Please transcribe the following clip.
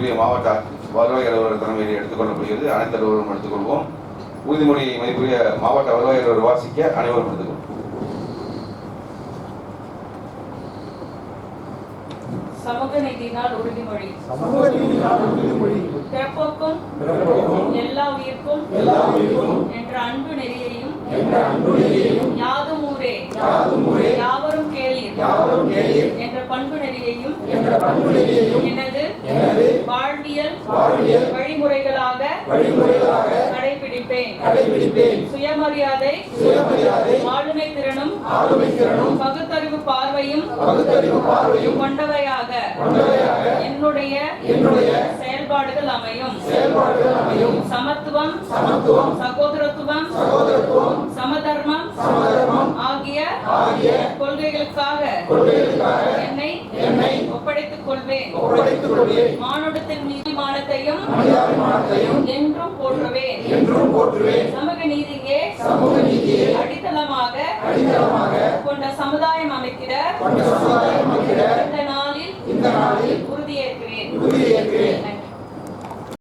மதிப்புரிய மாவட்ட வருவாய் அலுவலர் தலைமையில் எடுத்துக்கொள்ளப்படுகிறது. அனைத்து அலுவலரும் எடுத்துக்கொள்வோம். உறுதிமொழி மதிப்புரிய மாவட்ட வருவாய் அலுவலர் வாசிக்க அனைவரும் எடுத்துக்கொள்வோம். சமூக உறுதிமொழி. பிறப்போக்கும் எல்லா உயிர்க்கும் என்ற அன்பு நெறியையும் யாதும் ஊரே. யாவரும் கேளீர். பண்பு நெறியையும் எனது வாழ்வியல் வழிமுறைகளாக கடைபிடிப்பேன். சுயமரியாதை சுயமரியாதை ஆளுமை திறனும் பகுத்தறிவு பார்வையும் கொண்டவையாக என்னுடைய என்னுடைய செயல்பாடுகள் அமையும். செயல்பாடுகள் அமையும். சமத்துவம் சமத்துவம் சகோதரத்துவம் சகோதரத்துவம் சமதர்மம் சமதர்மம் ஆகிய ஆகிய கொள்கைகளுக்காக என்னை ஒப்படைத்துக் கொள்வேன் ஒப்படைத்துக் கொள்வேன் மானுடத்தின் நீதிமானத்தையும் என்றும் போற்றுவேன். என்றும் போற்றுவேன். சமூக நீதியே சமூக நீதியை அடித்தளமாக அடித்தளமாக கொண்ட சமுதாயம் அமைக்கிற கொண்ட சமுதாயம் அமைக்கிற